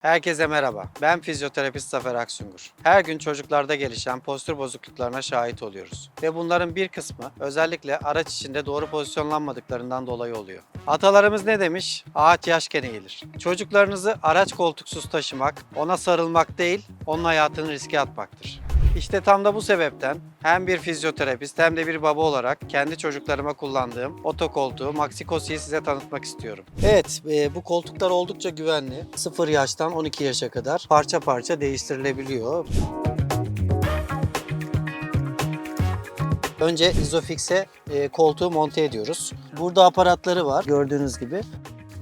Herkese merhaba. Ben fizyoterapist Zafer Aksungur. Her gün çocuklarda gelişen postür bozukluklarına şahit oluyoruz. Ve bunların bir kısmı özellikle araç içinde doğru pozisyonlanmadıklarından dolayı oluyor. Atalarımız ne demiş? Ağaç yaşken eğilir. Çocuklarınızı araç koltuksuz taşımak, ona sarılmak değil, onun hayatını riske atmaktır. İşte tam da bu sebepten hem bir fizyoterapist hem de bir baba olarak kendi çocuklarıma kullandığım otokoltuğu Maxikosi'yi size tanıtmak istiyorum. Evet, e, bu koltuklar oldukça güvenli. 0 yaştan 12 yaşa kadar parça parça değiştirilebiliyor. Önce Isofix'e e, koltuğu monte ediyoruz. Burada aparatları var gördüğünüz gibi.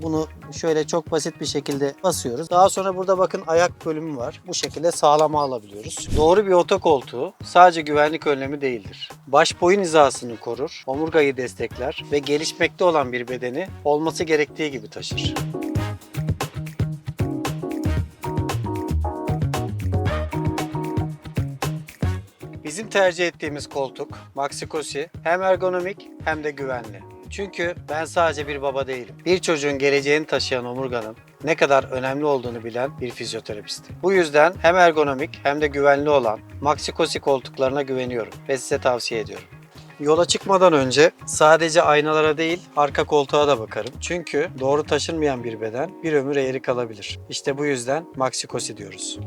Bunu şöyle çok basit bir şekilde basıyoruz. Daha sonra burada bakın ayak bölümü var. Bu şekilde sağlama alabiliyoruz. Doğru bir otokoltuğu sadece güvenlik önlemi değildir. Baş boyun hizasını korur, omurgayı destekler ve gelişmekte olan bir bedeni olması gerektiği gibi taşır. Bizim tercih ettiğimiz koltuk Maxikosi hem ergonomik hem de güvenli. Çünkü ben sadece bir baba değilim. Bir çocuğun geleceğini taşıyan omurganın ne kadar önemli olduğunu bilen bir fizyoterapistim. Bu yüzden hem ergonomik hem de güvenli olan Maxikosi koltuklarına güveniyorum ve size tavsiye ediyorum. Yola çıkmadan önce sadece aynalara değil arka koltuğa da bakarım. Çünkü doğru taşınmayan bir beden bir ömür eğri kalabilir. İşte bu yüzden Maxikosi diyoruz.